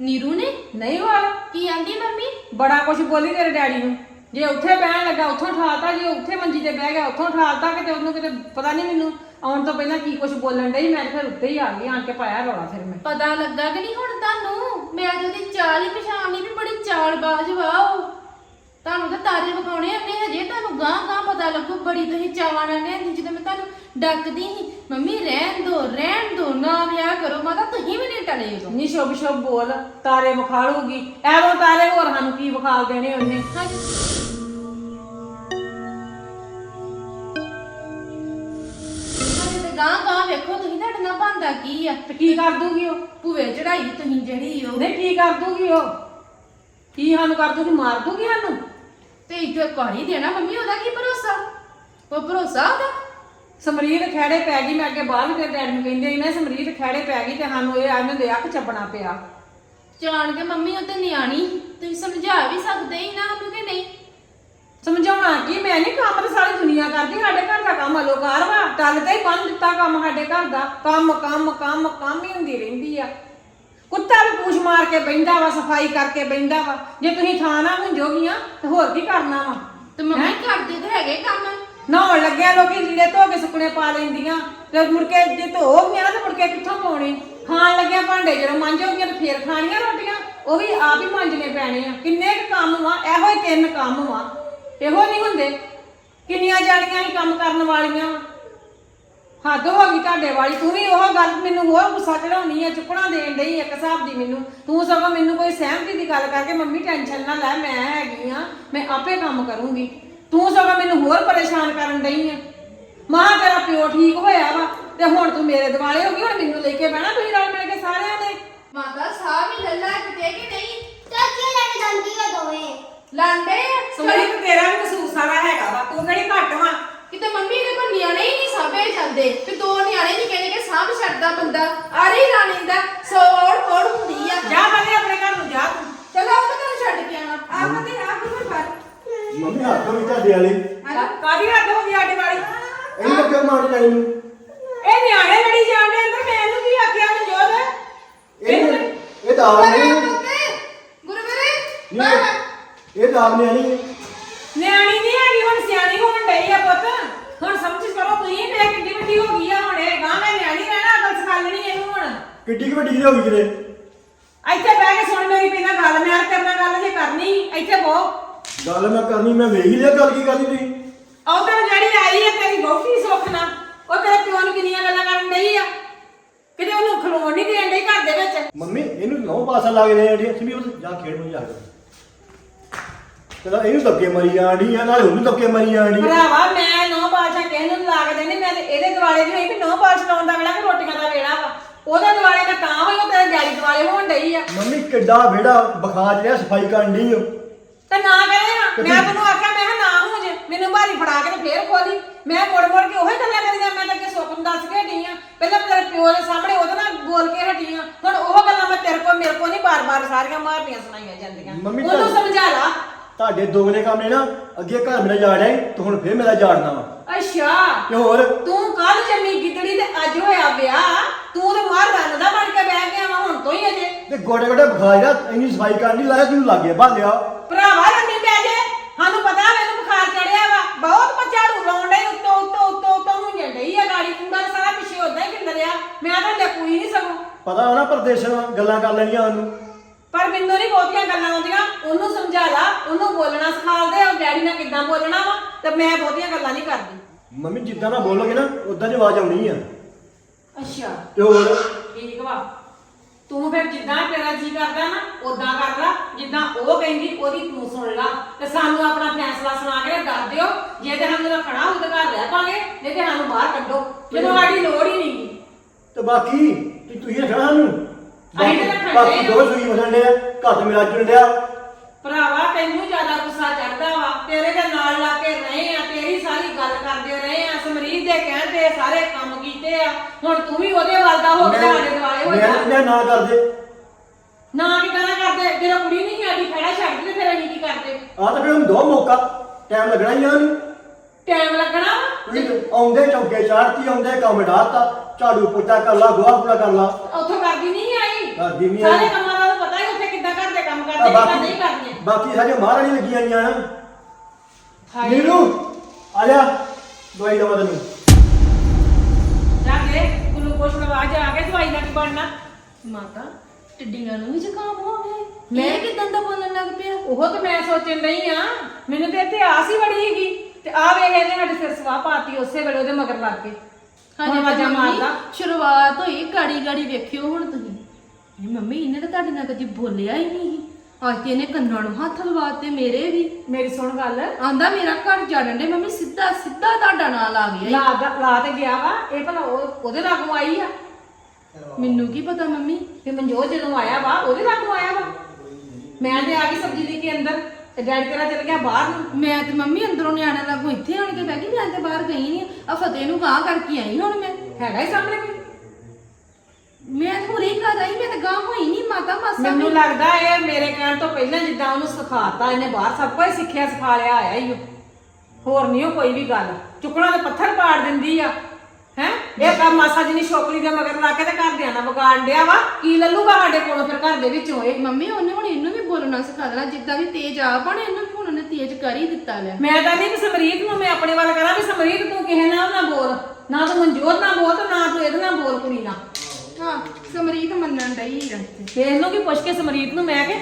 ਨੀਰੂ ਨੇ? ਨਹੀਂ ਵਾਲ। ਕੀ ਆਂਦੀ ਮੰਮੀ? ਬੜਾ ਕੁਛ ਬੋਲੀ ਤੇਰੇ ਡੈਡੀ ਨੂੰ। ਜੇ ਉੱਥੇ ਬਹਿਣ ਲੱਗਾ ਉੱਥੋਂ ਠਾਲਤਾ ਜੇ ਉੱਥੇ ਮੰਜੀ ਤੇ ਬਹਿ ਗਿਆ ਉੱਥੋਂ ਠਾਲਤਾ ਕਿਤੇ ਉਹਨੂੰ ਕਿਤੇ ਪਤਾ ਨਹੀਂ ਮੈਨੂੰ। ਆਉਣ ਤੋਂ ਪਹਿਲਾਂ ਕੀ ਕੁਛ ਬੋਲਣ ਡਈ? ਮੈਂ ਫਿਰ ਉੱਤੇ ਹੀ ਆ ਗਈ ਆਣ ਕੇ ਪਾਇਆ ਰੌਲਾ ਫਿਰ ਮੈਂ। ਪਤਾ ਲੱਗਾ ਕਿ ਨਹੀਂ ਹੁਣ ਤੁਹਾਨੂੰ? ਮੈਂ ਤਾਂ ਉਹਦੀ ਚਾਲ ਹੀ ਪਛਾਣ ਵੀ ਬੜੀ ਚਾਲਬਾਜ਼ ਵਾ ਉਹ। ਤੁਹਾਨੂੰ ਤਾਂ ਤਾਰੇ ਵਿਖਾਉਣੇ ਉਹਨੇ ਹਜੇ ਤੁਹਾਨੂੰ ਗਾਂ ਗਾਂ ਪਤਾ ਲੱਗੂ ਬੜੀ ਤੁਸੀਂ ਚਾਵਾਂ ਨਾਲ ਲੈਂਦੀ ਜਦੋਂ ਮੈਂ ਤੁਹਾਨੂੰ ਡੱਕਦੀ ਸੀ ਮੰਮੀ ਰਹਿਣ ਦੋ ਰਹਿਣ ਦੋ ਨਾ ਵਿਆਹ ਕਰੋ ਮਾਤਾ ਤੁਸੀਂ ਵੀ ਨਹੀਂ ਟਲੇਗਾ ਨੀ ਸ਼ੁਭ ਸ਼ੁਭ ਬੋਲ ਤਾਰੇ ਵਿਖਾਲੂਗੀ। ਐਵੇਂ ਤਾਰੇ ਹੋਰ ਸਾਨੂੰ ਕੀ ਵਿਖਾਲ ਦੇਣੇ ਉਹਨੇ? ਹਜੇ। ਗਾਂ ਗਾਂ ਵੇਖੋ ਤੁਸੀਂ ਤੁਹਾਡੇ ਨਾਲ ਬੰਦਾ ਕੀ ਆ? ਤੇ ਕੀ ਕਰ ਦੂਗੀ ਉਹ? ਭੂਵੇ ਚੜਾਈ ਤੁਸੀਂ ਜਿਹੜੀ ਉਹ। ਨਹੀਂ ਕੀ ਕਰ ਦੂਗੀ ਉਹ? ਕੀ ਸਾਨੂੰ ਕਰ ਦੂਗੀ? ਮਾਰ ਦੂਗੀ ਸਾਨੂੰ? ਤੇ ਇੱਕ ਕਰ ਹੀ ਦੇਣਾ ਮੰਮੀ ਉਹਦਾ ਕੀ ਭਰੋਸਾ? ਉਹ ਭਰੋਸਾ ਉਹਦਾ? ਸਮਰੀਤ ਖੜੇ ਪੈ ਗਈ ਮੈਂ ਅੱਗੇ ਬਾਹਰ ਤੇ ਡੈਡ ਨੂੰ ਕਹਿੰਦੇ ਸੀ ਨਾ ਸਮਰੀਤ ਖੜੇ ਪੈ ਗਈ ਤੇ ਸਾਨੂੰ ਇਹ ਆਨੇ ਦੇ ਅੱਖ ਚੱਪਣਾ ਪਿਆ। ਜਾਣ ਕੇ ਮੰਮੀ ਉਹ ਤੇ ਨਿਆਣੀ ਤੁਸੀਂ ਸਮਝਾ ਵੀ ਸਕਦੇ ਹੀ ਨਾ ਉਹਨੂੰ ਕਿ ਨਹੀਂ? ਸਮਝਾਉਣਾ ਕੀ? ਮੈਂ ਨਹੀਂ ਕੰਮ ਤੇ ਸਾਰੀ ਦੁਨੀਆ ਕਰਦੀ ਸਾਡੇ ਘਰ ਦਾ ਕੰਮ ਅਲੋਕਾਰ ਵਾ। ਟੱਲ ਤੇ ਹੀ ਬੰਨ ਦਿੱਤਾ ਕੰਮ ਸਾਡੇ ਘਰ ਦਾ। ਕੰਮ ਕੰਮ ਕੰਮ ਕੰਮ ਹੀ ਹੁੰਦੀ ਰਹਿੰਦੀ ਆ। ਕੁੱਤਾ ਵੀ ਪੂਛ ਮਾਰ ਕੇ ਬੈੰਦਾ ਵਾ ਸਫ਼ਾਈ ਕਰਕੇ ਬੈੰਦਾ ਵਾ। ਜੇ ਤੁਸੀਂ ਥਾਂ ਨਾ ਹੁੰਜੋਗੀਆਂ ਤੇ ਹੋਰ ਕੀ ਕਰਨਾ ਵਾ? ਤੇ ਮੰਮੀ ਕਰਦੇ ਤੇ ਹੈਗੇ ਕੰਮ। ਨਹਾਉਣ ਲੱਗਿਆ ਲੋਕੀ ਲੀੜੇ ਧੋ ਕੇ ਸੁੱਕਣੇ ਪਾ ਲੈਂਦੀਆਂ। ਤੇ ਮੁੜ ਕੇ ਜੇ ਧੋ ਗਈਆਂ ਨਾ ਤੇ ਮੁੜ ਕੇ ਕਿੱਥੋਂ ਪਾਉਣੇ ਖਾਣ ਲੱਗਿਆ ਭਾਂਡੇ ਜਦੋਂ ਮਾਂਜੋਗੀਆਂ ਤੇ ਫੇਰ ਖਾਣੀਆਂ ਰੋਟੀਆਂ। ਉਹ ਵੀ ਆਪ ਹੀ ਮਾਂਜਣੇ ਪੈਣੇ ਆ। ਕਿੰਨੇ ਕੁ ਕੰਮ ਵਾ ਇਹੋ ਹੀ ਤਿੰਨ ਕੰਮ ਵਾ। ਇਹੋ ਨਹੀਂ ਹੁੰਦੇ। ਕਿੰਨੀਆਂ ਜਾਣੀਆਂ ਹੀ ਕੰਮ ਕਰਨ ਵਾਲੀਆਂ। ਹੱਦ ਹੋ ਗਈ ਤੁਹਾਡੇ ਵਾਲੀ। ਤੂੰ ਵੀ ਉਹ ਗੱਲ ਮੈਨੂੰ ਹੋਰ ਗੁੱਸਾ ਚੜਾਉਣੀ ਆ ਚੁੱਕਣਾ ਦੇਣ ਡਈ ਇੱਕ ਹਿਸਾਬ ਦੀ ਮੈਨੂੰ। ਤੂੰ ਸਗੋਂ ਮੈਨੂੰ ਕੋਈ ਸਹਿਮਤੀ ਦੀ ਗੱਲ ਕਰਕੇ ਮੰਮੀ ਟੈਨਸ਼ਨ ਨਾ ਲੈ, ਮੈਂ ਹੈਗੀ ਆ, ਮੈਂ ਆਪੇ ਕੰਮ ਕਰੂੰਗੀ। ਤੂੰ ਸਗੋਂ ਮੈਨੂੰ ਹੋਰ ਪਰੇਸ਼ਾਨ ਕਰਨ ਡਈ ਆ। ਮਾਂ, ਤੇਰਾ ਪਿਓ ਠੀਕ ਹੋਇਆ ਵਾ, ਤੇ ਹੁਣ ਤੂੰ ਮੇਰੇ ਦਿਵਾਲੇ ਹੋ ਗਈ, ਹੁਣ ਮੈਨੂੰ ਲੈ ਕੇ ਬਹਿਣਾ ਤੁਸੀਂ ਰਲ ਮਿਲ ਕੇ ਸਾਰਿਆਂ ਨੇ। ਮਾਤਾ, ਸਾਹ ਵੀ ਲੱਲਾ ਕਿਤੇ ਕਿ ਨਹੀਂ? ਚਾਚੀ ਲੈ ਕੇ ਜਾਂਦੀ ਆ ਦੋਵੇਂ। ਲਾਂਡੇ ਸਮਰੀਤ ਤੇਰਾ ਵੀ ਕਸੂਰ ਸਾਰਾ ਹੈਗਾ ਵਾ ਤੂੰ ਕਿਹੜੀ ਘੱਟ ਵਾ? ਕਿਤੇ ਮੰਮੀ ਦੇ ਕੋਲ ਨਿਆਣੇ ਹੀ ਨਹੀਂ ਸਾਂਭੇ ਜਾਂਦੇ ਤੇ ਦੋ ਨਿਆਣੇ ਨਹੀਂ ਕਹਿੰਦੇ ਕਿ ਸਾਂਭ ਛੱਡਦਾ ਬੰਦਾ ਆਰੇ ਰਾਣੀ ਦਾ ਸੋੜ ਕੋੜ ਹੁੰਦੀ ਆ। ਜਾ ਬੰਦੇ ਆਪਣੇ ਘਰ ਨੂੰ ਜਾ ਤੂੰ। ਚਲੋ ਉਹ ਤੈਨੂੰ ਛੱਡ ਕੇ ਆਵਾਂ। ਆ ਮਤੇ ਆ ਗੁਰੂ ਫੜ ਮੰਮੀ ਹੱਥ ਵੀ ਤੁਹਾਡੇ ਵਾਲੇ। ਕਾਦੀ ਹੱਦ ਹੋ ਗਈ ਸਾਡੇ ਵਾਲੀ? ਇਹਨੂੰ ਕਿਉਂ ਮਾਰ ਜਾਣੀ ਨੂੰ ਇਹ ਨਿਆਣੇ ਲੜੀ ਜਾਂਦੇ ਅੰਦਰ ਮੈਂ ਇਹਨੂੰ ਕੀ ਆਖਿਆ ਮਨਜੋਤ ਇਹ ਇਹ ਤਾਂ ਆਪ ਨਹੀਂ ਗੁਰਵਰੇ ਨਹੀਂ, ਇਹ ਤਾਂ ਆਪ ਨਹੀਂ ਆਣੀ ਨਿਆਣੀ ਨਹੀਂ ਹੈਗੀ ਹੁਣ ਸਿਆਣੀ ਹੋਣ ਡਈ ਆ ਪੁੱਤ। ਹੁਣ ਸਮਝ ਕਰੋ ਤੁਸੀਂ ਤੇ ਕਿੱਡੀ ਵੱਡੀ ਹੋ ਗਈ ਆ ਹੁਣ ਇਹ। ਗਾਂ ਮੈਂ ਨਿਆਣੀ ਰਹਿਣਾ ਅਕਲ ਸਿਖਾਲਣੀ ਇਹਨੂੰ ਹੁਣ। ਕਿੱਡੀ ਕੁ ਵੱਡੀ ਜਿਹੀ ਹੋ ਗਈ ਕਿਤੇ? ਇੱਥੇ ਬਹਿ ਕੇ ਸੁਣ ਮੇਰੀ ਪਹਿਲਾਂ ਗੱਲ ਮੈਂ ਤੇਰੇ ਨਾਲ ਗੱਲ ਜੇ ਕਰਨੀ। ਇੱਥੇ ਬਹੁ ਗੱਲ ਮੈਂ ਕਰਨੀ ਮੈਂ ਵੇਖ ਹੀ ਲਿਆ ਗੱਲ ਕੀ ਕਰਨੀ ਤੁਸੀਂ। ਉਧਰ ਜਿਹੜੀ ਆਈ ਹੈ ਤੇਰੀ ਬਹੁਤੀ ਸੁੱਖ ਨਾ ਉਹ ਤੇਰੇ ਪਿਓ ਨੂੰ ਕਿੰਨੀਆਂ ਗੱਲਾਂ ਕਰਨ ਡਈ ਆ। ਕਿਤੇ ਉਹਨੂੰ ਖਲੋਣ ਨਹੀਂ ਦੇਣ ਡਈ ਘਰ ਦੇ ਵਿੱਚ। ਮੰਮੀ ਇਹਨੂੰ ਨੌ ਪਾਸਾ ਲਾ ਕੇ ਦੇ ਆਂਦੀ ਅਸੀਂ ਵੀ ਉਹ ਜਾ ਖੇਡ ਨੂੰ ਜਾ ਕੇ ਚਲੋ ਇਹਨੂੰ ਧੱਕੇ ਮਾਰੀ ਜਾਂਦੀ ਆ ਨਾਲੇ ਉਹਨੂੰ ਧੱਕੇ ਮਾਰੀ ਆ। ਭਰਾਵਾ ਮੈਂ ਨੌ ਬਾਦਸ਼ਾਹ ਕਿਸੇ ਨੂੰ ਨੀ ਲਾ ਕੇ ਦੇਣੀ ਮੈਂ ਤੇ ਇਹਦੇ ਦਿਵਾਲੇ ਦੀ ਹੋਈ ਵੀ ਨੌ ਬਾਦਸ਼ਾਹ ਲਾਉਣ ਦਾ ਵੇਲਾ ਕਿ ਰੋਟੀਆਂ ਦਾ ਵੇਲਾ ਵਾ। ਉਹਦੇ ਦਿਵਾਲੇ ਮੈਂ ਤਾਂ ਹੋਈ ਉਹ ਤੇਰੇ ਦਿਵਾਲੇ ਹੋਣ ਡਈ ਆ। ਮੰਮੀ ਕਿੱਡਾ ਵਿਹੜਾ ਬਖਾਜ ਰਿਹਾ ਸਫ਼ਾਈ ਕਰਨ ਦੀ ਓ। ਤੇ ਨਾ ਕਰੇ ਹਾਂ ਮੈਂ ਤੈਨੂੰ ਆਖਿਆ ਮੈਂ ਕਿਹਾ ਨਾ ਹੋ ਜੇ ਮੈਨੂੰ ਭਾਰੀ ਫੜਾ ਕੇ ਤੇ ਫੇਰ ਖੋਲੀ। ਮੈਂ ਮੁੜ ਮੁੜ ਕੇ ਉਹੀ ਗੱਲਾਂ ਕਰੀਆਂ ਮੈਂ ਤਾਂ ਅੱਗੇ ਸੁੱਖ ਨੂੰ ਦੱਸ ਕੇ ਹਟੀ ਆ। ਪਹਿਲਾਂ ਮੇਰੇ ਪਿਓ ਦੇ ਸਾਹਮਣੇ ਉਹਦੇ ਨਾਲ ਬੋਲ ਕੇ ਹਟੀ ਆ। ਹੁਣ ਉਹ ਗੱਲਾਂ ਮੈਂ ਤੇਰੇ ਕੋਲ ਮੇਰੇ ਕੋਲ ਨਹੀਂ ਬਾਰ-ਬਾਰ ਸਾਰੀਆਂ ਮਾਰਦੀਆਂ ਸੁਣਾਈਆਂ ਜਾਂਦੀਆਂ। ਮੰਮੀ ਉਹਨੂੰ ਤਾਂ- ਸਮਝਾ ਲਾ। ਤੁਹਾਡੇ ਦੋਗਲੇ ਕੰਮ ਨੇ ਨਾ ਅੱਗੇ ਘਰ ਮੇਰਾ ਜਾੜਿਆ ਈ, ਤੇ ਹੁਣ ਫੇਰ ਮੇਰਾ ਜਾੜਨਾ ਵਾ। ਅੱਛਾ। ਤੇ ਹੋਰ? ਤੂੰ ਕੱਲ ਜੰਮੀ ਗਿੱਦੜੀ ਤੇ ਅੱਜ ਹੋਇਆ ਵਿਆਹ ਤੂੰ ਤੇ ਮਾਰ ਰੰਨ ਦਾ ਬਣ ਕੇ ਬਹਿ ਗਿਆ ਵਾ ਹੁਣ ਤੋਂ ਹੀ ਅਜੇ। ਤੇ ਗੋਡੇ ਗੋਡੇ ਬਖਾਜ ਰਿਹਾ ਇੰਨੀ ਸਫ਼ਾਈ ਕਰਨ ਲਾਇਆ ਤੈਨੂੰ ਲੱਗੇ ਭਾਲਿਆ ਭਰਾਵਾ ਰੰਨੀ ਪੈ ਜੇ। ਸਾਨੂੰ ਪਤਾ ਮੈਨੂੰ ਬੁਖਾਰ ਚੜਿਆ ਵਾ। ਬਹੁਤ ਝਾੜੂ ਲਾਉਣ ਡਈ ਉੱਤੋਂ ਉੱਤੋਂ ਉੱਤੋਂ ਉੱਤੋਂ ਨੂੰ ਡਈ ਆ ਗਾੜੀ। ਕੂੜਾ ਸਾਰਾ ਪਿੱਛੇ ਉਦਾਂ ਹੀ ਖਿੰਡਰਿਆ ਮੈਂ ਤਾਂ ਕੋਈ ਨਹੀਂ ਸਕੂੰ। ਪਤਾ ਹੋਣਾ ਪਰਦੇਸਣ ਗੱਲਾਂ ਕਰ ਲੈਣੀਆਂ ਉਹਨੂੰ ਪਰ ਮੈਨੂੰ ਨਹੀਂ ਬਹੁਤੀਆਂ ਗੱਲਾਂ ਆਉਂਦੀਆਂ। ਉਹਨੂੰ ਸਮਝਾ ਲਾ ਉਹਨੂੰ ਬੋਲਣਾ ਸਿਖਾਲਦੇ ਉਹ ਡੈਡੀ ਨਾਲ ਕਿੱਦਾਂ ਬੋਲਣਾ ਵਾ ਤੇ ਮੈਂ ਬਹੁਤੀਆਂ ਗੱਲਾਂ ਨਹੀਂ ਕਰਦੀ। ਮੰਮੀ ਜਿੱਦਾਂ ਮੈਂ ਬੋਲੋਗੇ ਨਾ ਉਦਾਂ ਦੀ ਆਵਾਜ਼ ਆਉਣੀ ਆ। ਅੱਛਾ। ਤੇ ਹੋਰ? ਠੀਕ ਵਾ। ਤੂੰ ਫਿਰ ਜਿੱਦਾਂ ਤੇਰਾ ਜੀ ਕਰਦਾ ਨਾ ਉਦਾਂ ਕਰ ਲਾ ਜਿੱਦਾਂ ਉਹ ਕਹਿੰਦੀ ਉਹਦੀ ਤੂੰ ਸੁਣ ਲਾ। ਤੇ ਸਾਨੂੰ ਆਪਣਾ ਫੈਸਲਾ ਸੁਣਾ ਕੇ ਦੱਸ ਦਿਓ। ਜੇ ਤੇ ਸਾਨੂੰ ਰੱਖਣਾ ਹੋਊ ਤਾਂ ਘਰ ਰਹਿ ਪਾਂਗੇ ਨਹੀਂ ਤੇ ਸਾਨੂੰ ਬਾਹਰ ਕੱਢੋ। ਜਦੋਂ ਸਾਡੀ ਲੋੜ ਹੀ ਨਹੀਂਗੀ ਤੇ ਬਾਕੀ ਤੇ ਤੁਸੀਂ ਰੱਖਣਾ ਸਾਨੂੰ? ਅਸੀਂ ਤਾਂ ਰੱਖਣ ਬਾਕੀ ਡਏ ਆ। ਦੋ ਸੂਈ ਵਸਣ ਡਿਆ ਘਰ ਮੇਰਾ ਜੁੜ ਡਿਆ। ਭਰਾਵਾ ਤੈਨੂੰ ਜ਼ਿਆਦਾ ਗੁੱਸਾ ਚੜਦਾ ਵਾ। ਤੇਰੇ ਦੇ ਨਾਲ ਲਾ ਕੇ ਰਹੇ ਆ ਤੇਰੀ ਸਾਰੀ ਗੱਲ ਕਰਦੇ ਰਹੇ ਆ। ਸਮਰੀਤ ਦੇ ਕਹਿਣ ਤੇ ਸਾਰੇ ਕੰਮ ਕੀਤੇ ਆ। ਹੁਣ ਤੂੰ ਵੀ ਉਹਦੇ ਵੱਲ ਦਾ ਹੋ ਕੇ ਸਾਡੇ ਦਿਵਾਲੇ ਹੋ ਜਾ। ਮੈਂ ਨਾ ਕਰਦੇ। ਨਾ ਕਿਦਾਂ ਨਾ ਕਰਦੇ? ਜਦੋਂ ਕੁੜੀ ਨਹੀਂ ਸਾਡੀ ਖੜਾ ਛੱਡਦੀ ਤੇ ਫਿਰ ਅਸੀਂ ਕੀ ਕਰਦੇ? ਆ ਤਾਂ ਫਿਰ ਹੁਣ ਦੋ ਮੌਕਾ। ਟਾਈਮ ਲੱਗਣਾ ਹੀ ਆ ਉਹਨੂੰ। ਟਾਈਮ ਲੱਗਣਾ ਤੁਸੀਂ ਆਉਂਦੇ ਚੌਕੇ ਚਾੜਤੀ ਆਉਂਦੇ ਕੰਮ ਢਾਤਾ ਝਾੜੂ ਪੋਚਾ ਕਰ ਲਾ ਗੋਹਾ ਪੂਰਾ ਕਰ ਲਾ। ਉੱਥੋਂ ਕਰਦੀ ਨਹੀਂ ਆਈ। ਕਰਦੀ ਨਹੀਂ ਸਾਰੇ ਆਈ। ਕੰਮਾਂ ਦਾ ਤਾਂ ਪਤਾ ਹੀ ਉੱਥੇ ਕਿੱਦਾਂ ਘਰ ਦੇ ਕੰਮ ਕਰਦੇ ਕਿੱਦਾਂ ਬਾਕੀ ਨਹੀਂ ਕਰਦੀਆਂ। ਬਾਕੀ ਸਾਰੇ ਮਹਾਰਾਣੀ ਲੱਗੀਆਂ ਆਈਆਂ ਨਾ। ਹਾਏ। ਨੀਰੂ ਆ ਜਾ ਦਵਾਈ ਦਵਾ ਤੈਨੂੰ। ਜਾ ਕੇ ਗਲੂਕੋਸ਼ ਲਵਾ ਜਾ ਕੇ ਦਵਾਈ ਨਾਲ ਕੀ ਬਣਨਾ? ਮਾਤਾ ਟਿੱਡੀਆਂ ਨੂੰ ਵੀ ਜ਼ੁਕਾਮ ਹੋ ਗਿਆ ਮੈਂ- ਮੈਂ ਕਿਦਾਂ ਦਾ ਬੋਲਣ ਲੱਗ ਪਿਆ? ਉਹ ਤਾਂ ਮੈਂ ਸੋਚਣ ਰਹੀ ਆ ਮੈਨੂੰ ਤੇ ਇੱਥੇ ਆਸ ਹੀ ਬੜੀ ਹੈਗੀ ਤੇ ਆ ਵੇਖ ਇਹਨੇ ਸਾਡੇ ਸਿਰ ਸਵਾਹ ਪਾਤੀ ਉਸੇ ਵੇਲੇ ਉਹਦੇ ਮਗਰ ਲੱਗ ਕੇ ਹਾਂਜੀ ਹੁਣ ਆਵਾਜ਼ਾਂ ਮੰਮੀ, ਮਾਰਦਾ। ਸ਼ੁਰੂਆਤ ਹੋਈ ਗਾੜੀ ਗਾੜੀ ਵੇਖਿਓ ਹੁਣ ਤੁਸੀਂ। ਇਹ ਮੰਮੀ ਇਹਨੇ ਤਾਂ ਤੁਹਾਡੇ ਨਾਲ ਕਦੀ ਬੋਲਿਆ ਹੀ ਨਹੀਂ ਅੱਜ ਤੇ ਇਹਨੇ ਕੰਨਾਂ ਨੂੰ ਹੱਥ ਲਵਾਤੇ ਮੇਰੇ ਵੀ। ਮੇਰੀ ਸੁਣ ਗੱਲ। ਆਂਦਾ ਮੇਰਾ ਘਰ ਜਾਣਨ ਦੇ ਮੰਮੀ ਸਿੱਧਾ ਸਿੱਧਾ ਤੁਹਾਡਾ ਨਾਲ ਆ ਗਿਆ। ਲਾ ਦਾ- ਲਾ ਤੇ ਗਿਆ ਵਾ। ਇਹ ਭਲਾ ਉਹ ਉਹਦੇ ਲਾਗੋਂ ਆਈ ਆ। ਮੈਨੂੰ ਕੀ ਪਤਾ ਮੰਮੀ? ਤੇ ਮਨਜੋਤ ਜਦੋਂ ਆਇਆ ਵਾ ਉਹਦੇ ਲਾਗੋਂ ਆਇਆ ਵਾ। ਮੈਂ ਤੇ ਆ ਗਈ ਸਬਜ਼ੀ ਲੈ ਕੇ ਅੰਦਰ। ਤੇ ਡੈਡ ਤੇਰਾ ਚਲ ਗਿਆ ਬਾਹਰ ਨੂੰ? ਮੈਂ ਤੇ ਮੰਮੀ ਅੰਦਰੋਂ ਨਿਆਣਾ ਲੱਗੋ ਇੱਥੇ ਆਣ ਕੇ ਬਹਿ ਗਈ ਮੈਂ ਤੇ ਬਾਹਰ ਗਈ ਨਹੀਂ ਆ ਫਤਿਹ ਨੂੰ ਗਾਂ ਕਰਕੇ ਆਈ ਹੁਣ ਮੈਂ। ਹੈਗਾ ਹੀ ਸਾਹਮਣੇ ਕੋਈ? ਮੈਂ ਤਾਂ ਹੁਰੇ ਹੀ ਘਰ ਆਈ ਮੈਂ ਤਾਂ ਗਾਂ ਹੋਈ ਨਹੀਂ ਮਾਤਾ ਮਾਸਾ ਮੈਨੂੰ ਲੱਗਦਾ ਇਹ ਮੇਰੇ ਕਹਿਣ ਤੋਂ ਪਹਿਲਾਂ ਜਿੱਦਾਂ ਉਹਨੂੰ ਸਿਖਾਤਾ ਇਹਨੇ ਬਾਹਰ ਸਭ ਕੁਝ ਸਿੱਖਿਆ ਸਿਖਾ ਲਿਆ ਆਇਆ ਹੀ ਉਹ। ਹੋਰ ਨਹੀਂ ਉਹ ਕੋਈ ਵੀ ਗੱਲ। ਚੁੱਕਣਾ ਤੇ ਪੱਥਰ ਪਾੜ ਦਿੰਦੀ ਆ। ਹੈ? ਇਹ ਕੰਮ ਮਾਸਾ ਜੀ ਨੇ ਛੋਕਰੀ ਦੇ ਮਗਰ ਲਾ ਕੇ ਤੇ ਘਰ ਦਿਆਂ ਵਿਗਾੜ ਡਿਆ ਵਾ। ਕੀ ਲੱਲੂਗਾ ਸਾਡੇ ਕੋਲੋਂ ਫਿਰ ਘਰ ਦੇ ਵਿੱਚੋਂ? ਇਹ ਮੰਮੀ ਉਹਨੇ ਹੁਣ ਇਹਨੂੰ ਵੀ ਬੋਲਣਾ ਸਿਖਾ ਦੇਣਾ। ਜਿੱਦਾਂ ਵੀ ਤੇਜ਼ ਆ ਬਣ ਇਹਨੂੰ ਵੀ ਹੁਣ ਉਹਨੇ ਤੇਜ਼ ਕਰ ਹੀ ਦਿੱਤਾ ਲੈ ਮੈਂ ਤਾਂ ਨਹੀਂ ਕਿ ਸਮਰੀਤ ਨੂੰ ਮੈਂ ਆਪਣੇ ਵੱਲ ਕਰਾਂ ਵੀ ਸਮਰੀਤ ਤੂੰ ਕਿਸੇ ਨਾਲ ਨਾ ਬੋਲ। ਨਾ ਤੂੰ ਮਨਜੋਤ ਨਾਲ ਬੋਲ ਤੇ ਨਾ ਤੂੰ ਇਹਦੇ ਨਾਲ ਬੋਲ ਕੁੜੀ ਨਾਲ। ਹਾਂ ਸਮਰੀਤ ਮੰਨਣ ਡਈ ਆ ਤੇ ਇਹਨੂੰ ਕੀ ਪੁੱਛ ਕੇ ਸਮਰੀਤ ਨੂੰ ਮੈਂ ਕਿ?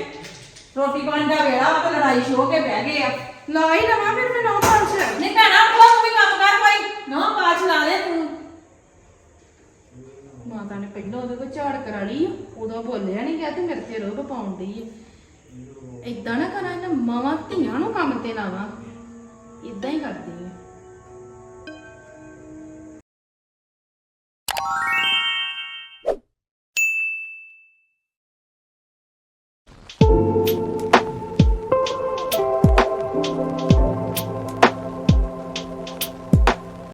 ਰੋਟੀ ਪਾਣੀ ਦਾ ਵੇਲਾ ਵਾ ਤੇ ਲੜਾਈ ਸ਼ੋ ਕੇ ਬਹਿ ਗਏ ਆ। ਲਾ ਹੀ ਲਵਾਂ ਫਿਰ ਮੈਂ ਨੌ ਚ। ਨਹੀਂ ਭੈਣਾ ਤੂੰ ਵੀ ਕੰਮ ਕਰ ਭਾਈ ਨਾ ਬਾਜ ਲਾ ਲੈ ਤੂੰ। ਮਾਤਾ ਨੇ ਪਹਿਲਾਂ ਉਹਦੇ ਕੋਲ ਝਾੜ ਕਰਾ ਲਈ ਉਦੋਂ ਬੋਲਿਆ ਨਹੀਂ ਗਿਆ ਤੇ ਮੇਰੇ ਤੇ ਰੋਬ ਪਾਉਣ ਡਈ ਆ। ਇਦਾਂ ਨਾ ਕਰਾਂ, ਇਹਨਾਂ ਮਾਵਾਂ ਧੀਆਂ ਨੂੰ ਕੰਮ ਤੇ ਲਾਵਾਂ। ਇਦਾਂ ਹੀ ਕਰਦੀ ਆ।